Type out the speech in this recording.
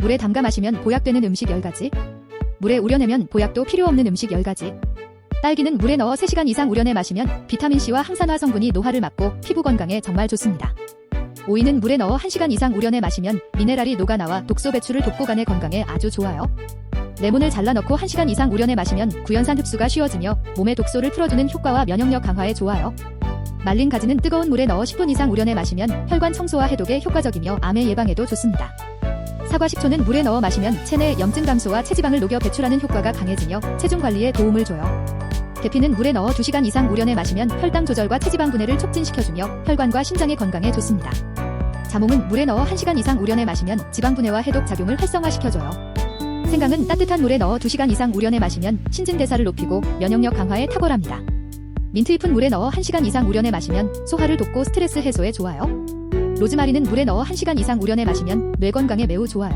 물에 담가 마시면 보약되는 음식 10가지. 물에 우려내면 보약도 필요 없는 음식 10가지. 딸기는 물에 넣어 3시간 이상 우려내 마시면 비타민C와 항산화 성분이 노화를 막고 피부 건강에 정말 좋습니다. 오이는 물에 넣어 1시간 이상 우려내 마시면 미네랄이 녹아나와 독소 배출을 돕고 간의 건강에 아주 좋아요. 레몬을 잘라 넣고 1시간 이상 우려내 마시면 구연산 흡수가 쉬워지며 몸의 독소를 풀어주는 효과와 면역력 강화에 좋아요. 말린 가지는 뜨거운 물에 넣어 10분 이상 우려내 마시면 혈관 청소와 해독에 효과적이며 암의 예방에도 좋습니다. 사과 식초는 물에 넣어 마시면 체내 염증 감소와 체지방을 녹여 배출하는 효과가 강해지며 체중 관리에 도움을 줘요. 계피는 물에 넣어 2시간 이상 우려내 마시면 혈당 조절과 체지방 분해를 촉진시켜주며 혈관과 심장의 건강에 좋습니다. 자몽은 물에 넣어 1시간 이상 우려내 마시면 지방 분해와 해독 작용을 활성화시켜줘요. 생강은 따뜻한 물에 넣어 2시간 이상 우려내 마시면 신진대사를 높이고 면역력 강화에 탁월합니다. 민트잎은 물에 넣어 1시간 이상 우려내 마시면 소화를 돕고 스트레스 해소에 좋아요. 로즈마리는 물에 넣어 1시간 이상 우려내 마시면 뇌 건강에 매우 좋아요.